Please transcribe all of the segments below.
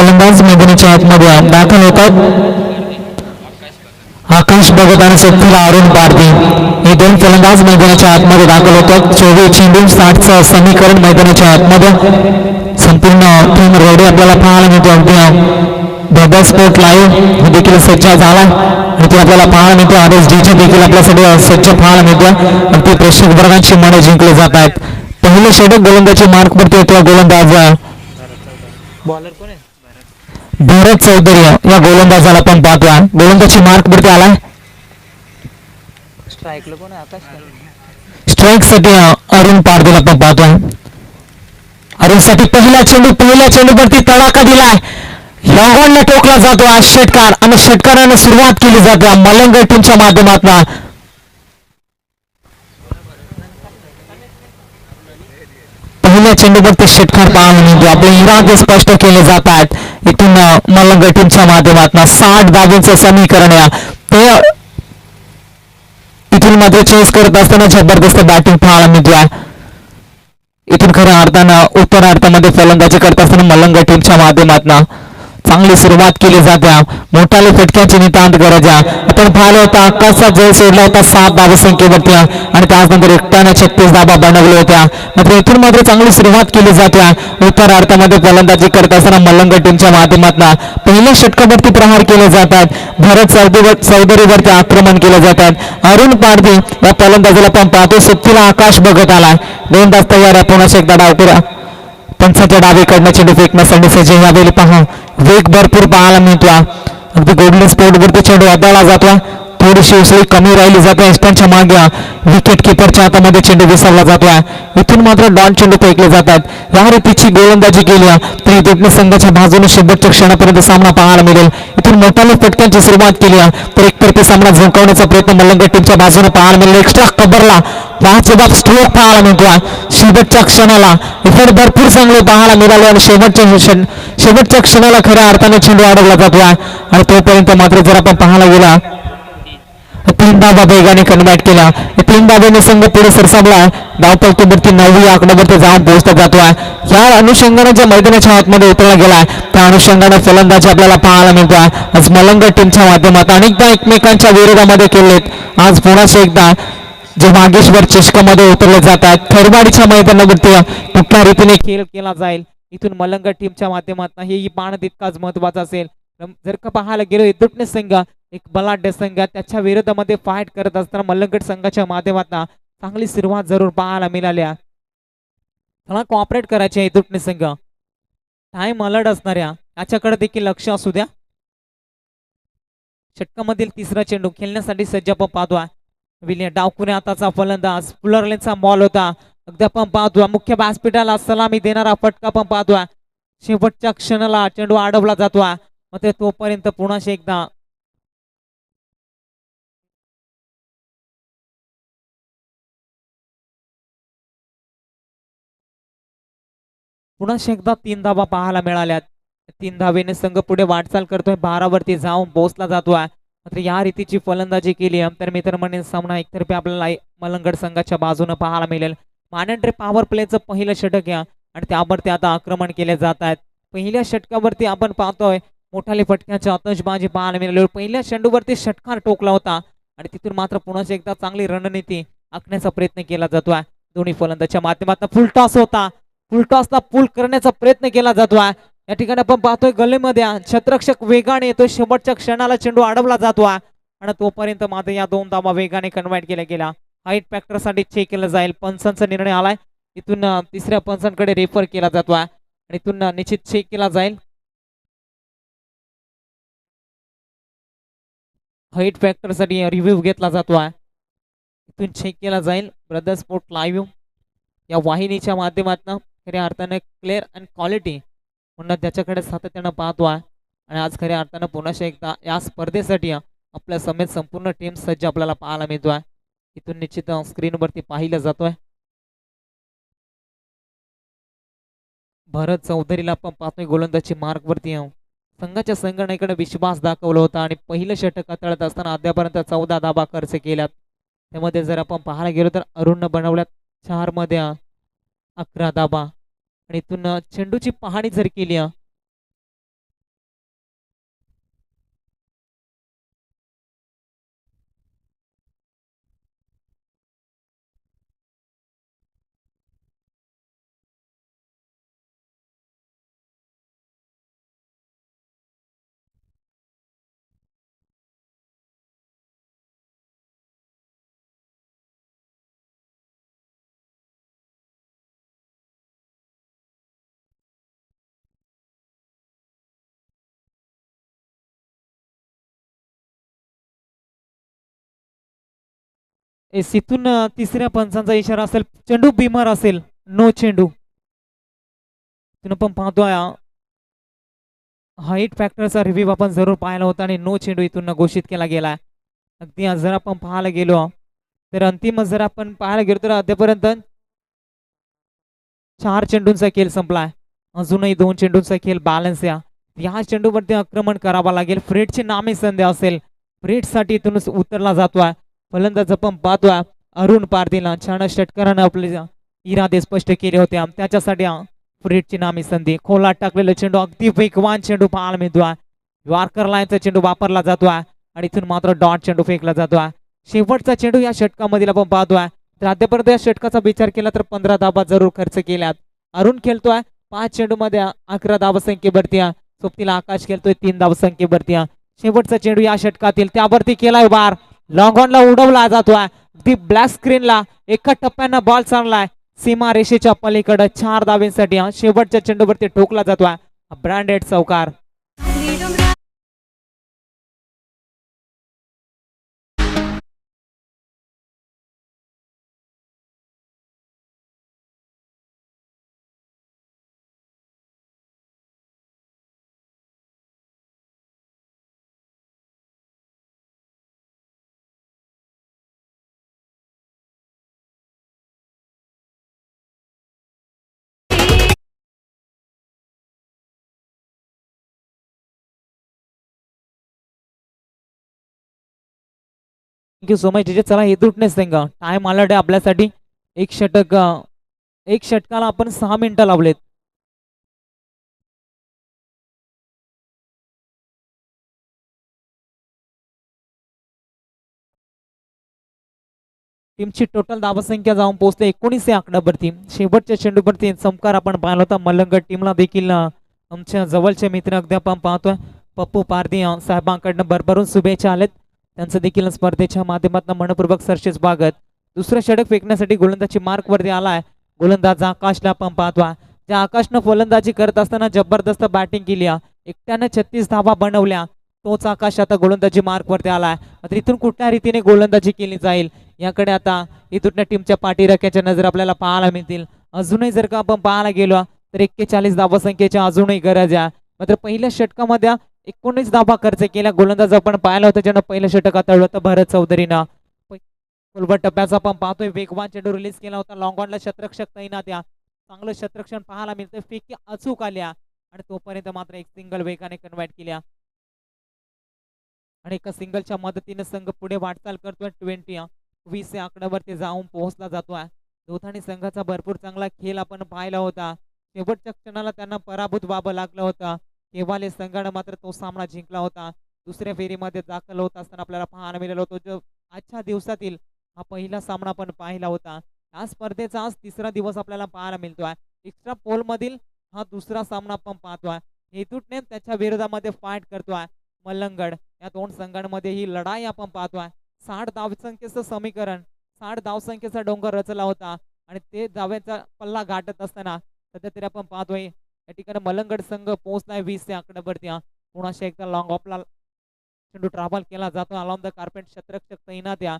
गोलंदाज मैदानाच्या आतमध्ये दाखल होतात. आकाश भगत आणि सत्तीला अरुण पारदी हे दोन फलंदाज मैदानाच्या आतमध्ये दाखल होतात. चोवीस चेंडू साठचं समीकरण मैदानाच्या आतमध्ये. संपूर्ण टीम रेडी आपल्याला पाहायला मिळतो अगदी दादा स्पोर्ट लाईव्ह देखील सज्ज झाला. आणि ते आपल्याला पाहायला मिळतो आर एस डीचे देखील आपल्यासाठी सज्ज पाहायला मिळतो आणि ते प्रेक्षक वर्गांची मने जिंकले जात आहेत. पहिले षटक गोलंदाजी मार्क पडते आपला गोलंदाज बॉलर कोण आहे? भरत चौधरी या गोलंदाजाला आपण पाहतोय गोलंदाजी मार्क वरती आलाय? स्ट्राईकसाठी अरुण पारदेला आपण पाहतोय अरुणसाठी पहिला चेंडू पहिल्या चेंडूवरती तडाखा दिलाय. लॉंगॉनला टोकला जातो आज षटकार. आणि षटकाराने सुरुवात केली जाते. मलंग टीमच्या माध्यमातून. पहिल्या चेंडूवर ते षटकार पाहा म्हणून आपले इरादे स्पष्ट केले जात आहेत इथून मल्लंग टीमच्या माध्यमातून साठ धाबींचं समीकरण या. ते इथून मात्र चेस करत असताना जबरदस्त बॅटिंग पाहायला मिळतोय. इथून खऱ्या अर्थानं उत्तर अर्थामध्ये फलंदाजी करत असताना मल्लंग टीमच्या माध्यमातून. चांगली सुरुवात केली जात्या. मोठाले फटक्याची नितांत गरज आहे. आपण पाहिलं होता आकाशचा जय सोडला होता सात धाबा संख्येवरती. आणि त्याचनंतर एकट्याने छत्तीस धाबा बनवल्या होत्या मात्र इथून मात्र चांगली सुरुवात केली जाते उत्तर अर्थामध्ये फलंदाजी करत असताना मलंग टीमच्या माध्यमातून पहिल्या षटकावरती प्रहार केले जातात. भरत चौधरी चौधरीवरती आक्रमण केले जातात. अरुण पारधी या फलंदाजीला पण पाहतो सुट्टीला आकाश बघत आला दोन तास तयार आहे पुन्हा एकदा डावपुरा पंचाच्या डावीकडनं चेंडू फेकण्यासाठी सज्ज यावेळी पहा वेग भरपूर पाहायला मिळतो अगदी गोल्डन स्पोर्ट वरती चेंडू अदाळा जातो थोडीशी उसळी कमी राहिली जाते. एस्टांच्या मागे विकेट किपरच्या हातामध्ये चेंडू विसरला जातोय. इथून मात्र डॉन चेंडू फेकले जातात. या रीतीची गोलंदाजी केली तरी इथे संघाच्या बाजूने शेवटच्या क्षणापर्यंत सामना पाहायला मिळेल. इथून मोठ्याने फटक्यांची सुरुवात केली आहे. तर एकतर्फी सामना झुंकवण्याचा प्रयत्न मलंग टीमच्या बाजूने पाहायला मिळेल. एक्स्ट्रा कबरला पाच स्ट्रोक पाहायला मिळतोय. शेवटच्या क्षणाला इफेक्ट भरपूर चांगले पाहायला मिळाले आणि शेवटच्या क्षण- शेवटच्या क्षणाला खऱ्या अर्थाने चेंडू अडवला जातोय. आणि तोपर्यंत मात्र जर आपण पाहायला गेला तीन धाबा वेगाने कन्वर्ट केला. या तीन धाब्याने संघ पुढे सरसावला. धावपलतीवरती नववी आकड्यावरती जाऊन पोहोचला आहे या अनुषंगाने ज्या मैदानाच्या आतमध्ये उतरला गेलाय त्या अनुषंगाने फलंदाजी आपल्याला पाहायला मिळतोय. आज मलंग टीमच्या माध्यमात अनेकदा एकमेकांच्या विरोधामध्ये केलेत. आज पुन्हा एकदा जे वागेश्वर चषकामध्ये उतरले जात आहेत. थरवाडीच्या मैदानावरती कुठल्या रीतीने खेळ केला जाईल? इथून मलंग टीमच्या माध्यमात हेही पाहणं तितकाच महत्वाचं असेल. जर का पाहायला गेलो इदुटणे संघ एक बलाढ्य संघ त्याच्या विरोधामध्ये फाईट करत असताना मल्लगड संघाच्या माध्यमातून चांगली सुरुवात जरूर पाहायला मिळाल्या त्याला कॉपरेट करायचे दुटणे संघ. टाइम अलर्ट असणाऱ्या याच्याकडे देखील लक्ष असू द्या. षटकामधील तिसरा चेंडू खेळण्यासाठी सज्ज आपण पाहतोय विलियम डावकुने आताचा फलंदाज फुलरलेनचा मॉल होता. अगदी पण पाहतोय मुख्य व्यासपीठाला सलामी देणारा फटका पण पाहतोय शेवटच्या क्षणाला चेंडू अडवला जातोय. मग ते तोपर्यंत पुन्हा एकदा पुन्हा एकदा तीन धावा पाहायला मिळाल्यात. तीन धावेने संघ पुढे वाटचाल करतोय. बारावरती जाऊन पोहोचला जातोय. मात्र या रीतीची फलंदाजी केली. तर मित्र म्हणेन सामना एकतर्फे आपल्याला मलंगड संघाच्या बाजूने पाहायला मिळेल. मानेंड्रे पॉवर प्लेचं पहिलं षटक या. आणि त्यावरती आता आक्रमण केले जात आहेत. पहिल्या षटकावरती आपण पाहतोय मोठाले फटक्याची आतषबाजी पाहायला मिळाली. पहिल्या चेंडूवरती षटकार टोकला होता. आणि तिथून मात्र पुन्हा एकदा चांगली रणनीती आखण्याचा प्रयत्न केला जातोय. दोन्ही फलंदाजच्या माध्यमातून फुल टॉस होता. फुल पूल करण्याचा प्रयत्न केला जातोय या ठिकाणी आपण पाहतोय गल्लीमध्ये छत्रक्षक वेगाने येतोय. शेवटच्या क्षणाला चेंडू अडवला जातोय आणि तोपर्यंत मात्र या दोन धावा वेगाने कन्व्हर्ट केल्या गेल्या. हाईट फॅक्टरसाठी चेक केलं जाईल. पंचांचा निर्णय आलाय. इथून तिसऱ्या पंचांकडे रेफर केला जातोय आणि इथून निश्चित चेक केला जाईल. हाईट फॅक्टरसाठी रिव्ह्यू घेतला जातोय इथून चेक केला जाईल. ब्रदर स्पोर्ट लाईव्ह या वाहिनीच्या माध्यमातून खऱ्या अर्थाने क्लिअर अँड क्वालिटी म्हणून त्याच्याकडे सातत्यानं पाहतो आहे आणि आज खऱ्या अर्थानं पुन्हा एकदा या स्पर्धेसाठी आपल्या समेत संपूर्ण टीम सज्ज आपल्याला पाहायला मिळतो आहे इथून निश्चित स्क्रीनवरती पाहिलं जातोय. भरत चौधरीला आपण पाहतोय गोलंदाजी मार्कवरती संघाच्या संघटनेकडे विश्वास दाखवला होता आणि पहिलं षटक हाताळत असताना अद्यापर्यंत चौदा धाबा खर्च केल्यात. त्यामध्ये जर आपण पाहायला गेलो तर अरुणनं बनवल्यात चारमध्ये. अकरा दाबा. आणि इथून चेंडूची पाहणी जर केली एस इथून तिसऱ्या पंचांचा इशारा असेल चेंडू बीमार असेल नो चेंडू. इथून आपण पाहतोय हाईट फॅक्टरचा रिव्ह्यू आपण जरूर पाहिला होता आणि नो चेंडू इथून घोषित केला गेला अगदी जर आपण पाहायला गेलो तर अंतिम जर आपण पाहायला गेलो तर अद्यापर्यंत चार चेंडूंचा खेळ संपलाय. अजूनही दोन चेंडूंचा खेळ बॅलन्स या या चेंडूवरती आक्रमण करावा लागेल. फ्रेडची नामी संधी असेल. फ्रेडसाठी इथूनच उतरला जातोय. फलंदाचा पंप पाहतोय अरुण पारदीला छान षटकारानं आपले इरादे स्पष्ट केले होते. त्याच्यासाठी फ्रीडची फ्रेडची नामी संधी. खोलात टाकलेला चेंडू अगदी वेगवान चेंडू पाहायला मिळतोय वारकर लाईनचा चेंडू वापरला जातोय आणि इथून मात्र डॉट चेंडू फेकला जातोय शेवटचा चेंडू या षटकामधील आपण पाहतोय तर आतापर्यंत या षटकाचा विचार केला तर पंधरा धाबा जरूर खर्च केल्यात. अरुण खेळतोय पाच चेंडू मध्ये अकरा धावसंख्येवरती संख्येवरती सोबतीला आकाश खेळतोय तीन धावसंख्येवरती संख्येवरती शेवटचा चेंडू या षटकातील त्यावरती केलाय बार लॉंगॉनला उडवला जातोय. ती ब्लॅक स्क्रीनला एका टप्प्यानं बॉल चाललाय. सीमा रेषेच्या पलीकडे चार धावेसाठी शेवटच्या चेंडूवरती ठोकला जातोय. ब्रँडेड चौकार थँक्यू सो मच जे चला हे तुटणेच त्यांना टाइम आला डे आपल्यासाठी। एक षटक एक षटकाला आपण सहा मिनिटं लावलेत. टीमची टोटल धावसंख्या जाऊन पोहोचते एकोणीस आकड्यावरती. शेवटच्या चेंडूवरती चमकार आपण पाहिला होता. मलंग टीमला देखील आमच्या जवळचे मित्र अगदी आपण पाहतोय. पप्पू पारदी साहेबांकडनं भरभरून शुभेच्छा आलेत. त्यांचं देखील स्पर्धेच्या माध्यमातून मनपूर्वक सरशेस भागत दुसरं षटक फेकण्यासाठी गोलंदाजी मार्क वरती आलाय. गोलंदाज आकाशला आपण पाहतोय ज्या आकाशनं फलंदाजी करत असताना जबरदस्त बॅटिंग केली. आहे. एकट्यानं छत्तीस धावा बनवल्या. तोच आकाश आता गोलंदाजी मार्क वरती आलाय. मात्र इथून कुठल्या रीतीने गोलंदाजी केली जाईल? याकडे आता इथून टीमच्या पाठीराख्याच्या नजर आपल्याला पाहायला मिळतील. अजूनही जर का आपण पाहायला गेलो तर एक्केचाळीस धावसंख्येच्या अजूनही गरज आहे. मात्र पहिल्या षटकामध्ये एकोणीस धावा खर्च केला. गोलंदाज आपण पाहिला होता ज्यानं पहिलं षटक हाताळलं होतं भरत चौधरीनं. फुलबट टप्प्याचा आपण पाहतोय. वेगवान चेंडू रिलीज केला होता. लॉंगॉनला शत्रक्षक शतरक्षक तैनात या चांगलं शतरक्षण पाहायला मिळतं फेकी अचूक आल्या. आणि तोपर्यंत मात्र एक सिंगल वेगाने कन्व्हर्ट केल्या. आणि एका सिंगलच्या मदतीने संघ पुढे वाटचाल करतोय. ट्वेंटी वीस या आकड्यावरती जाऊन पोहोचला जातोय. दोघांनी संघाचा भरपूर चांगला खेळ आपण पाहिला होता. शेवटच्या क्षणाला त्यांना पराभूत व्हावं लागलं होतं. केव्हाले संघानं मात्र तो सामना जिंकला होता. दुसऱ्या फेरीमध्ये दाखल होत असताना आपल्याला पाहायला मिळाला होतं जो आजच्या दिवसातील हा पहिला सामना आपण पाहिला होता. या स्पर्धेचा आज तिसरा दिवस आपल्याला पाहायला मिळतोय. एक्स्ट्रा पोल मधील हा दुसरा सामना आपण पाहतोय. हेतूटने त्याच्या विरोधामध्ये फाईट करतोय मल्लंगड. या दोन संघांमध्ये ही लढाई आपण पाहतोय. साठ धावसंख्येचं समीकरण साठ धावसंख्येचा डोंगर रचला होता. आणि ते दाव्याचा पल्ला गाठत असताना सध्या तरी आपण पाहतोय या ठिकाणी मलंगड संघ पोहोचलाय वीस या आकड्यावरती हा. पुन्हा एकदा लॉंग ऑफला चेंडू ट्रॅव्हल केला जातो अलॉम द कार्पेट शतरक्षक तैनात या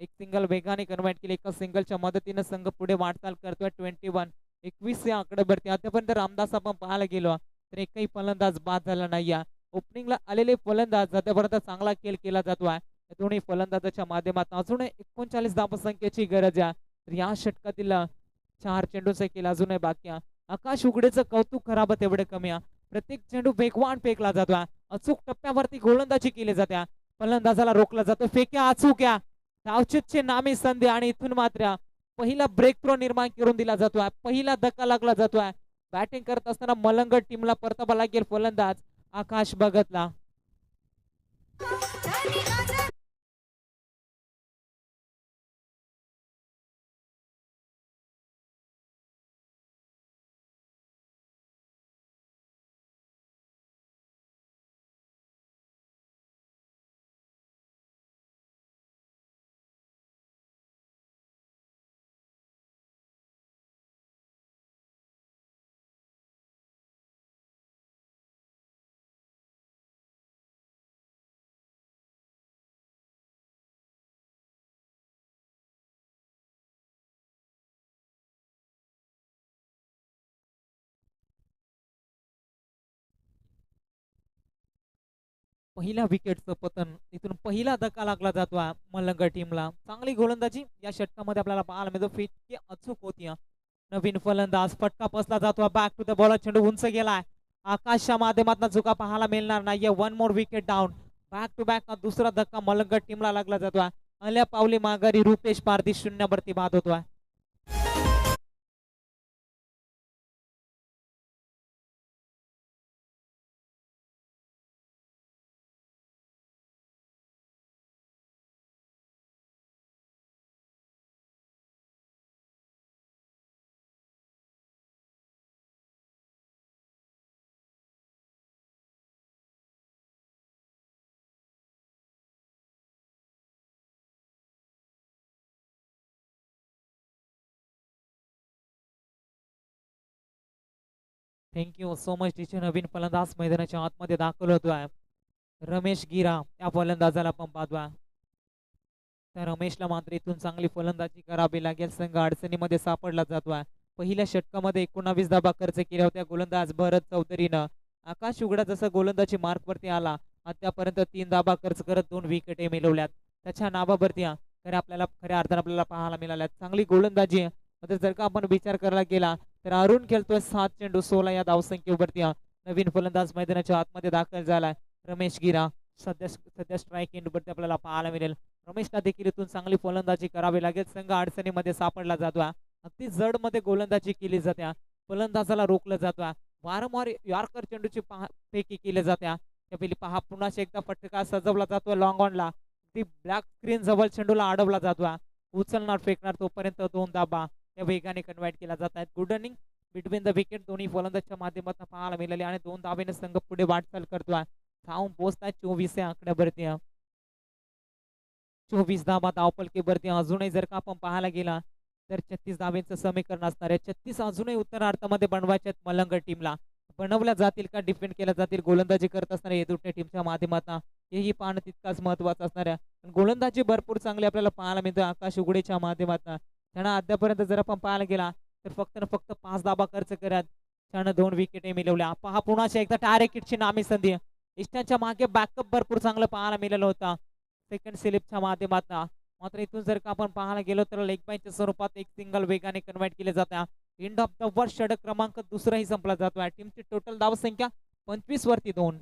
एक सिंगल वेगाने कन्वर्ट केली. एका सिंगलच्या मदतीनं संघ पुढे वाटचाल करतोय. ट्वेंटी वन एकवीस या आकड्यावरती आतापर्यंत रामदास आपण पाहायला गेलो तर एकही फलंदाज बाद झाला नाही या ओपनिंगला आलेले फलंदाज आतापर्यंत चांगला खेळ केला जातो आहे. दोन्ही फलंदाजाच्या माध्यमातून अजून एकोणचाळीस धावसंख्येची गरज आहे. तर या षटकातील चार चेंडूचा खेळ अजूनही बाकी आहे. आकाश उघडेचं कौतुक खराब तेवढे कमी आहे. प्रत्येक चेंडू वेगवान फेकला जातोय. अचूक टप्प्यावरती गोलंदाजी केली जाते. फलंदाजाला रोखला जातो फेक्या अचूक या धावचितची नामी संधी आणि इथून मात्र पहिला ब्रेक थ्रो निर्माण करून दिला जातोय. पहिला धक्का लागला जातोय. बॅटिंग करत असताना मलंगड टीमला परतावा लागेल फलंदाज आकाश भगतला पहिल्या विकेटचं पतन. इथून पहिला धक्का लागला जातो आहे मलंग टीमला चांगली गोलंदाजी. या षटकामध्ये आपल्याला पाहायला मिळतो फिटकी अचूक होती. नवीन फलंदाज फटका पसला जातो बॅक टू द बॉलर चेंडू उंच गेलाय. आकाशच्या माध्यमातून चुका पाहायला मिळणार नाहीये one more wicket down back to back दुसरा धक्का मलंगड टीमला लागला जातो अल्या पावली माघारी रुपेश पारधी शून्यावरती बाद होतोय. Thank you so much teacher नवीन फलंदाज मैदानाच्या आतमध्ये दाखल होतोय. रमेश गिरा या फलंदाजाला पण पाहतोय. त्या रमेशला मात्र इथून चांगली फलंदाजी करावी लागेल. संघ अडचणीमध्ये सापडला जातोय. पहिल्या षटकामध्ये एकोणावीस धाबा खर्च केल्या होत्या गोलंदाज भरत चौधरीनं. आकाश उघडा जसं गोलंदाजी मार्कवरती आला आतापर्यंत तीन धाबा खर्च करत दोन विकेटे मिळवल्यात. त्याच्या नावावरती खऱ्या आपल्याला खऱ्या अर्थानं आपल्याला पाहायला मिळाल्यात. चांगली गोलंदाजी मात्र जर का आपण विचार करायला गेला तर अरुण खेळतोय सात चेंडू सोळा या धावसंख्येवरती नवीन फलंदाज मैदानाच्या आतमध्ये दाखल झालाय. रमेश गिरा सध्या सध्या स्ट्राईक एंडवरती आपल्याला पाहायला मिळेल. रमेशला देखील इथून चांगली फलंदाजी करावी लागेल. संघ अडचणीमध्ये सापडला जातो अगदी जडमध्ये गोलंदाजी केली जाते फलंदाजाला रोखलं जातं वारंवार यॉर्कर चेंडूची पहा फेकी केली जात्या त्यापैकी पहा पुन्हा एकदा फटका सजवला जातोय लॉंग ऑनला ती ब्लॅक स्क्रीन जवळ चेंडूला अडवला जातोय उचलणार फेकणार तोपर्यंत दोन दाबा. या वेगाने कन्व्हर्ट केला जात आहेत. Good running between the wicket दोन्ही फलंदाजच्या माध्यमातून पाहायला मिळाले आणि दोन धावेने संघ पुढे वाटचाल करतोय धावून पोहोचताय चोवीस या आकड्यावरती चोवीस धावा धावपलकीवरती अजूनही जर का आपण पाहायला गेला तर छत्तीस धावेचं समीकरण असणार आहे. छत्तीस अजूनही उत्तरार्थामध्ये बनवायचे आहेत मलंग टीमला. बनवल्या जातील का डिफेंड केल्या जातील गोलंदाजी करत असणाऱ्या येदुटणे टीमच्या माध्यमातून हेही पाहणं तितकाच महत्वाचं असणार आहे. गोलंदाजी भरपूर चांगली आपल्याला पाहायला मिळते. आकाश उघडेच्या माध्यमातून. त्यांना अद्यापर्यंत जर आपण पाहायला गेला तर फक्त फक्त पाच दाबा खर्च करत त्यानं दोन विकेटे मिळवल्या. पहा पुन्हा एकदा टारेकिटची नामी संधी. इष्टांच्या मागे बॅकअप भरपूर चांगलं पाहायला मिळालं होतं. सेकंड स्लिपच्या माध्यमातून. मात्र इथून जर का आपण पाहायला गेलो तर लेग बायच्या स्वरूपात एक सिंगल वेगाने कन्वर्ट केले जाते एंड ऑफ द वर्ष षटक क्रमांक दुसराही संपला जातो टीमची टोटल धावसंख्या पंचवीस वरती दोन.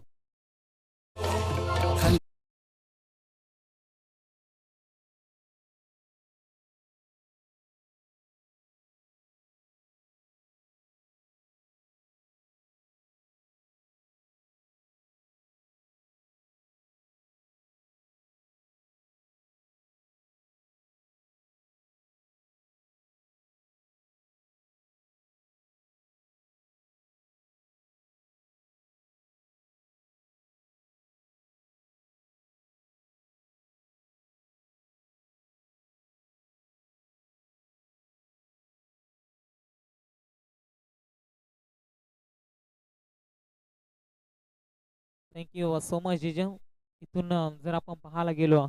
थँक्यू सो मच जिजू इथून जर आपण पाहायला गेलो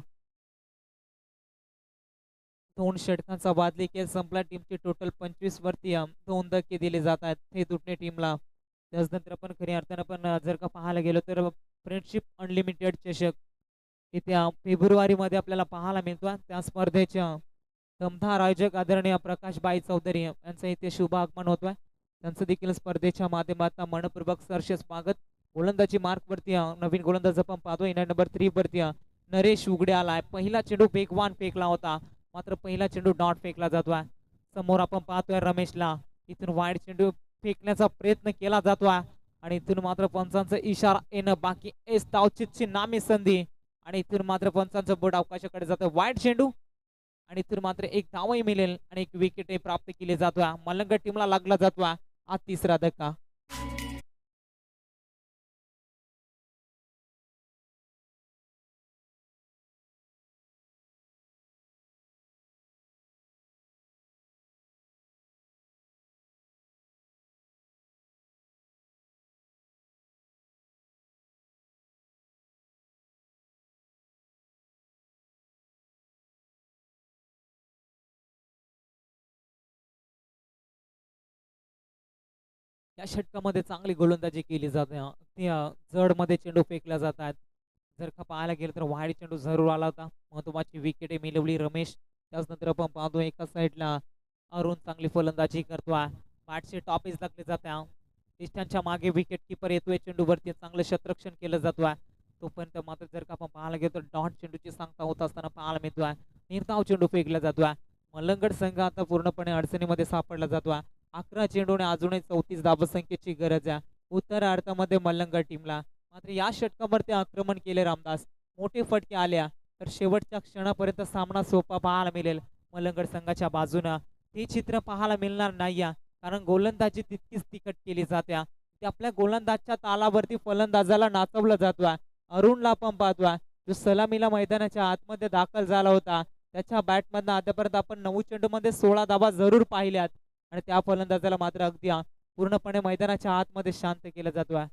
दोन षटकांचा बादली खेळ संपला. टीमची टोटल पंचवीस वरती दोन धक्के दिले जात आहेत. हे तुटणे टीमला त्याचनंतर आपण खऱ्या अर्थानं पण जर का पाहायला गेलो तर फ्रेंडशिप अनलिमिटेड चषक. येत्या फेब्रुवारीमध्ये आपल्याला पाहायला मिळतो. त्या स्पर्धेच्या दमदार आयोजक आदरणीय प्रकाश बाई चौधरी यांचं इथे शुभ आगमन होतोय. त्यांचं देखील स्पर्धेच्या माध्यमातून मनपूर्वक सरस स्वागत. गोलंदाजी मार्क वरती नवीन गोलंदाज आपण पाहतो इनर नंबर थ्री वरती नरेश उघडे आलाय. पहिला चेंडू वेगवान फेकला होता. मात्र पहिला चेंडू डॉट फेकला जातोय. समोर आपण पाहतोय रमेशला. इथून वाईड चेंडू फेकण्याचा प्रयत्न केला जातोय. आणि इथून मात्र पंचांचा इशारा येणं बाकी एस तावचितची नामी संधी. आणि इथून मात्र पंचांचं बोट अवकाशाकडे जातं वाईट चेंडू. आणि इथून मात्र एक धावही मिळेल. आणि एक विकेटही प्राप्त केली जातोय. मलंग टीमला लागला जातोय. हा तिसरा धक्का. या षटकामध्ये चांगली गोलंदाजी केली जाते. जडमध्ये चेंडू फेकल्या जात आहेत जर का पाहायला गेलं तर वाईड चेंडू जरूर आला होता. महत्वाची विकेटे मिळवली रमेश. त्याचनंतर आपण पाहतो एका साईडला अरुण चांगली फलंदाजी करतो. बॅटचे टॉपीज लागले जाते. डिस्टनच्या मागे विकेट किपर येतोय. चेंडूवरती चांगलं शत्ररक्षण केलं जातो. आहे तोपर्यंत मात्र जर का आपण पाहायला गेलो तर डॉट चेंडूची सांगता होत असताना पाहायला मिळतोय. निर्धाव चेंडू फेकला जातो. आहे मलंगड संघ आता पूर्णपणे अडचणीमध्ये सापडला जातो. आहे अकरा चेंडूने अजूनही चौतीस धावसंख्येची गरज आहे. उत्तर अर्थामध्ये मलंगड टीमला. मात्र या षटकावरती आक्रमण केले रामदास. मोठे फटके आल्या तर शेवटच्या क्षणापर्यंत सामना सोपा पाहायला मिळेल मलंगड संघाच्या बाजूनं. हे चित्र पाहायला मिळणार नाही आहे. कारण गोलंदाजी तितकीच तिकट केली जात्या ते आपल्या गोलंदाजच्या तालावरती फलंदाजाला नाचवलं जातो. अरुणला आपण पाहतोय जो सलामीला मैदानाच्या आतमध्ये दाखल झाला होता. त्याच्या बॅटमधनं आतापर्यंत आपण नऊ चेंडूमध्ये सोळा दाबा जरूर पाहिल्यात. आणि त्या फलंदाजाला मात्र अगदी पूर्णपणे मैदानाच्या आतमध्ये शांत केलं आहे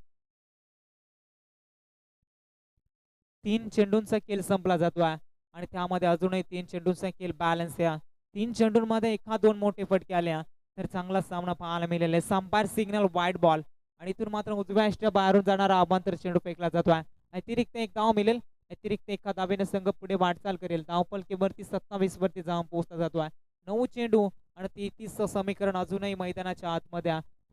तीन चेंडूंचा खेळ संपला जातो आहे आणि त्यामध्ये अजूनही तीन चेंडूंचा खेळ बॅलन्स आहे. तीन चेंडूंमध्ये एका दोन मोठे फटके आल्या तर चांगला सामना पाहायला मिळेल आहे. संपायर सिग्नल वाईट बॉल आणि इथून मात्र उजव्या बाहेरून जाणारा अभांतर चेंडू फेकला जातो आहे अतिरिक्त एक धाव मिळेल. अतिरिक्त एका धावेने संघ पुढे वाटचाल करेल. धावपलकीवरती सत्तावीस वरती जाऊन पोहोचला जातो आहे नऊ चेंडू आणि तेहतीस समीकरण अजूनही मैदानाच्या आतमध्ये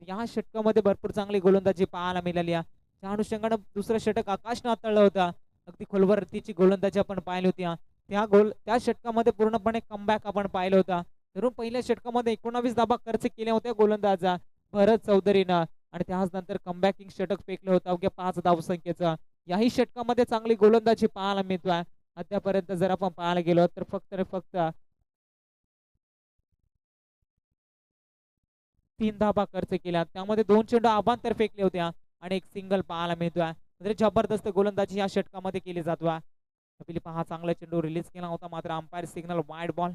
या षटकामध्ये भरपूर चांगली गोलंदाजी पाहायला मिळाली आहे. त्या अनुषंगानं दुसरं षटक आकाशनं हाताळलं होतं. अगदी खोलवरतीची गोलंदाजी आपण पाहिली होती. त्या गोल त्या षटकामध्ये पूर्णपणे कमबॅक आपण पाहिलं होता. धरून पहिल्या षटकामध्ये एकोणावीस धाबा खर्च केल्या होत्या गोलंदाजा भरत चौधरीनं. आणि त्याच नंतर कमबॅकिंग षटक फेकलं होतं. अवघ्या पाच धावसंख्येचं याही षटकामध्ये चांगली गोलंदाजी पाहायला मिळतोय. आतापर्यंत जर आपण पाहायला गेलो तर फक्त फक्त तीन धाबा खर्च केल्या त्यामध्ये दोन चेंडू आबांतर फेकले होत्या आणि एक सिंगल पाहायला मिळतोय. म्हणजे जबरदस्त गोलंदाजी या षटकामध्ये केली जातोय कपिल पहा चांगला चेंडू रिलीज केला होता मात्र अंपायर सिग्नल वाईड बॉल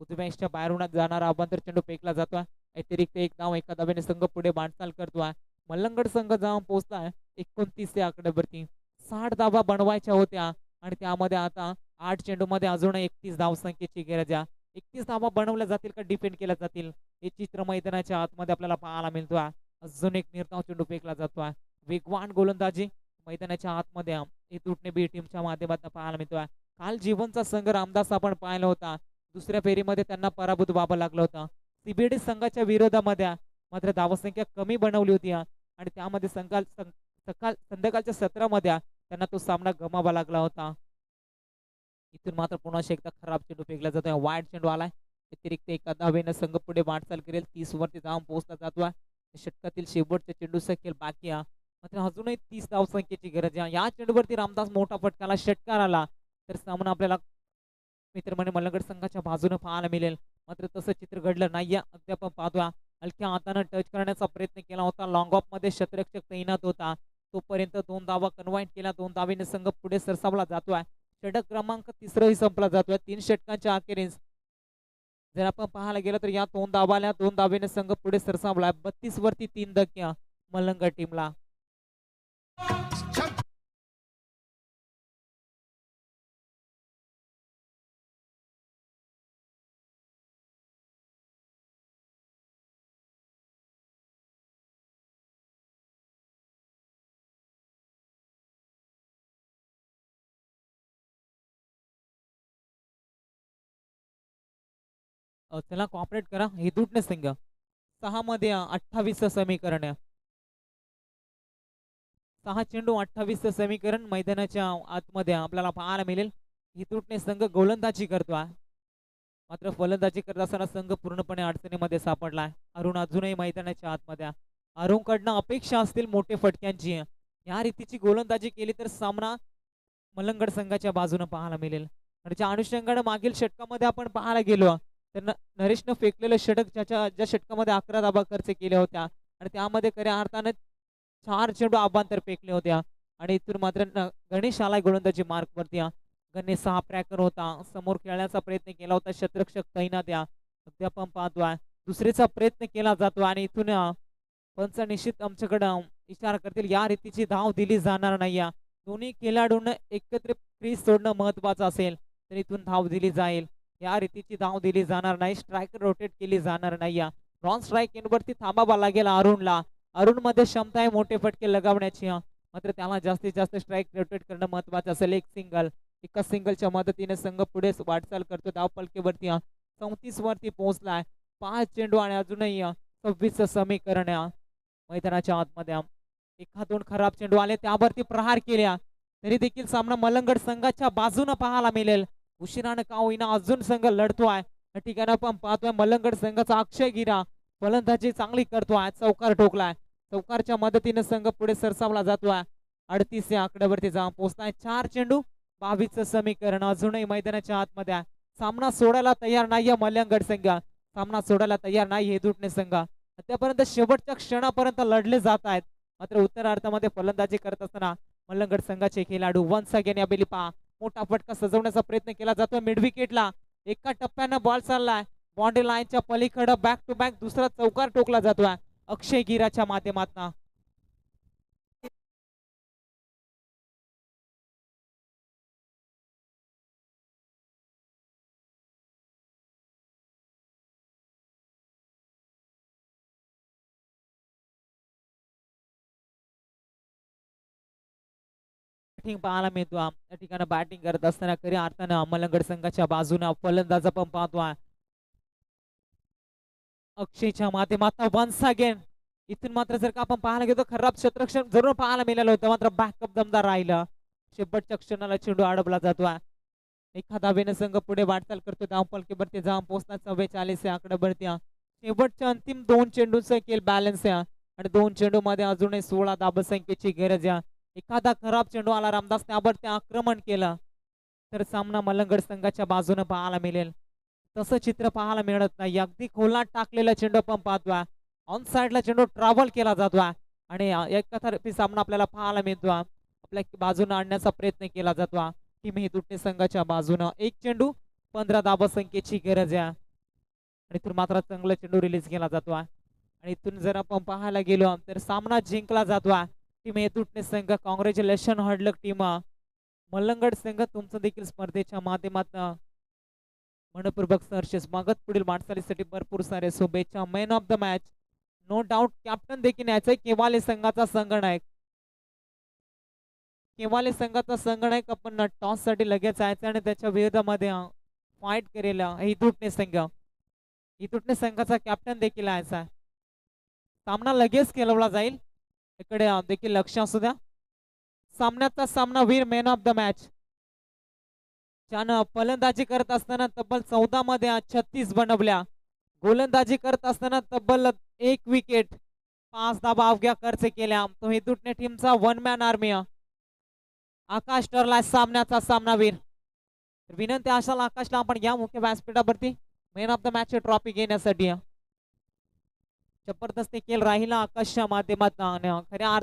उजव्या बाहेरून जाणारा अभांतर चेंडू फेकला जातोय अतिरिक्त एक धाव एका धावेने संघ पुढे वाटचाल करतोय मल्लंगड संघ जाऊन पोहोचलाय एकोणतीस या आकड्यावरती साठ धावा बनवायच्या होत्या आणि त्यामध्ये आता आठ चेंडूमध्ये अजून एकतीस धावसंख्येची गरज आहे एकतीस धावा बनवल्या जातील का? डिफेंड केल्या जातील. हे चित्र मैदानाच्या आतमध्ये आपल्याला पाहायला मिळतोय अजून एक निर्धाव चेंडू फेकला जातो. वेगवान गोलंदाजी मैदानाच्या आतमध्ये. हे तुटणे बी टीमच्या माध्यमातून पाहायला मिळतोय काल जीवनचा संघ रामदास आपण पाहिला होता. दुसऱ्या फेरीमध्ये त्यांना पराभूत व्हावं लागलं होतं. सीबीडी संघाच्या विरोधामध्ये मात्र धावसंख्या कमी बनवली होती. आणि त्यामध्ये संघाल सं- सकाळ संध्याकाळच्या सत्रामध्ये त्यांना तो सामना गमावा लागला होता. इथून मात्र पुन्हा एकदा खराब चेंडू फेकला जातोय. वाईट चेंडू आलाय व्यतिरिक्त एका धावेनं संघ पुढे वाटचाल करेल. तीस वरती जाऊन पोहोचला जातोय. षटकातील शेवटच्या चेंडू सखेल बाकी मात्र अजूनही तीस धावसंख्येची गरज आहे. या चेंडूवरती रामदास मोठा फटकाला षटकार आला. तर सामना आपल्याला मित्रमणे मल्लगड संघाच्या बाजूने पाहायला मिळेल. मात्र तसं चित्र घडलं नाही अगदी आपण पाहतोया. हलक्या हातानं टच करण्याचा प्रयत्न केला होता. लॉंग ऑफमध्ये शतरक्षक तैनात होता. तोपर्यंत दोन धावा कन्वाईट केला दोन धावेने संघ पुढे सरसावला जातोय. षटक क्रमांक तिसरंही संपला जातोय. तीन षटकांच्या अखेरीस जर आपण पाहायला गेलं तर या दोन धावाल्या दोन धावेने संघ पुढे सरसावला बत्तीस वरती तीन धक्क्या मलंग टीमला. त्याला कॉपरेट करा. हे तुटणे संघ सहा मध्ये अठ्ठावीस समीकरण. सहा चेंडू अठ्ठावीस समीकरण मैदानाच्या आतमध्ये आपल्याला पाहायला मिळेल. हितुटने तुटणे संघ गोलंदाजी करतोय मात्र फलंदाजी करत असताना संघ पूर्णपणे अडचणीमध्ये सापडलाय अरुण अजूनही मैदानाच्या आतमध्ये अरुणकडनं अपेक्षा असतील मोठे फटक्यांची. या रीतीची गोलंदाजी केली तर सामना मलंगड संघाच्या बाजूने पाहायला मिळेल. आणि ज्या अनुषंगाने मागील षटकामध्ये आपण पाहायला गेलो तर नरेशनं फेकलेलं षटक ज्याच्या ज्या षटकामध्ये अकरा धाबा खर्च केल्या होत्या आणि त्यामध्ये खऱ्या अर्थानं चार चेंडू आबांतर फेकले होत्या. आणि इथून मात्र न- गणेश आलाय गोलंदाजी मार्कवरती गणेश सहा प्रॅकर होता. समोर खेळण्याचा प्रयत्न केला होता. शतरक्षक तैनात द्या. अगदी आपण पाहतोय दुसरीचा प्रयत्न केला जातो आणि इथून पंच निश्चित आमच्याकडं इशारा करतील. या रीतीची धाव दिली जाणार नाही या. दोन्ही खेळाडूंना एकत्र क्रीज सोडणं महत्वाचं असेल. तर इथून धाव दिली जाईल. या रीतीची धाव दिली जाणार नाही स्ट्राईक रोटेट केली जाणार नाही. या नॉन स्ट्राईक वरती थांबावा लागेल अरुणला. अरुणमध्ये क्षमता आहे मोठे फटके लगावण्याची. मात्र त्याला जास्तीत जास्त स्ट्राईक रोटेट करणं महत्वाचं असेल. एक सिंगल एका सिंगलच्या मदतीने संघ पुढे वाटचाल करतो धावपलकेवरती चौतीस वरती पोहोचलाय पाच चेंडू आणि अजूनही सव्वीस समीकरण मैदानाच्या आतमध्ये एका दोन खराब चेंडू आले. त्यावरती प्रहार केल्या तरी देखील सामना मलंगड संघाच्या बाजूने पाहायला मिळेल. उशिरानं का होईना अजून संघ लढतोय. या ठिकाणी आपण पाहतोय मलंगड संघाचा अक्षय गिरा फलंदाजी चांगली करतोय. चौकार ठोकलाय. चौकारच्या मदतीने संघ पुढे सरसावला जातोय. अडतीस या आकड्यावरती जाऊन पोहोचताय. चार चेंडू बावीसचं समीकरण अजूनही मैदानाच्या आतमध्ये आहे. सामना सोडायला तयार नाही मलंगड संघ. सामना सोडायला तयार नाही हे दुटणे संघ. आतापर्यंत शेवटच्या क्षणापर्यंत लढले जात आहेत. मात्र उत्तरार्धामध्ये फलंदाजी करत असताना मल्लंगड संघाचे खेळाडू वन अगेन या बेली पहा. मोठा फटका सजवण्याचा प्रयत्न केला जातो मिडविकेटला एका टप्प्यानं बॉल चाललाय. बॉन्ड्री लाईनच्या पलीकडं बॅक टू बॅक दुसरा चौकार टोकला जातोय. अक्षय गिराच्या माध्यमातून. बॅटिंग पाहायला मिळतो. या ठिकाणी बॅटिंग करत असताना खऱ्या अर्थानं मलंगड संघाच्या बाजूनं फलंदाजा पण पाहतो अक्षयच्या माध्यमातून वन्स अगेन इथून मात्र जर का आपण पाहायला गेलो खराब क्षेत्रक्षण जरूर पाहायला मिळालं होतं. मात्र बॅकअप दमदार राहिलं. शेवटच्या क्षणाला चेंडू अडवला जातो एखादा धावेने संघ पुढे वाटचाल करतो धावपलकीवरती जाऊन पोहोचणार चव्वेचाळीस या आकड्यावरती शेवटच्या अंतिम दोन चेंडूचा केल बॅलन्स आहे आणि दोन चेंडू मध्ये अजूनही सोळा धाबसंख्येची गरज आहे. एखादा खराब चेंडू आला रामदास त्यावर ते आक्रमण केलं तर सामना मलंगड संघाच्या बाजूनं पाहायला मिळेल. तसं चित्र पाहायला मिळत नाही. अगदी खोलात टाकलेला चेंडू पण पाहतोय. ऑन साईडला चेंडू ट्रॅव्हल केला जातो आणि एकतर्फी सामना आपल्याला पाहायला मिळतो आपल्या बाजूनं आणण्याचा प्रयत्न केला जातो की मी दुटणे संघाच्या बाजूनं एक चेंडू पंधरा धाबा संख्येची गरज आहे. आणि इथून मात्र चांगला चेंडू रिलीज केला जातो आणि इथून जर आपण पाहायला गेलो तर सामना जिंकला जातो टीम येतुटणे संघ कॉंग्रॅच्युलेशन हडलक टीम मल्लंगड संघ तुमचं देखील स्पर्धेच्या माध्यमातून मनपूर्वक सहर्ष स्वागत. पुढील वाटचालीसाठी भरपूर सारे शुभेच्छा. Man of the match no doubt captain देखील यायचंय. केवाले संघाचा संगणक केवाले संघाचा संगणक आपण टॉससाठी लगेच यायचं आणि त्याच्या विरोधामध्ये फाईट करेल हितुटणे संघ. हितुटणे संघाचा कॅप्टन देखील यायचा. सामना लगेच केलवला जाईल. इकडे देखील लक्ष असू द्या. सामन्याचा सामना वीर मॅन ऑफ द मॅच ज्यानं फलंदाजी करत असताना तब्बल चौदा मध्ये छत्तीस बनवल्या. गोलंदाजी करत असताना तब्बल एक विकेट पाच धाबा अवघ्या खर्च केल्या. तो ही टीमचा वन मॅन आर्मी आकाश ठरला सामन्याचा सामनावीर विनंती असाल आकाशला आपण या मुख्य व्यासपीठावरती man of the match trophy घेण्यासाठी. जबरदस्त केलं राहिला आकाशच्या माध्यमात खऱ्या अर्थ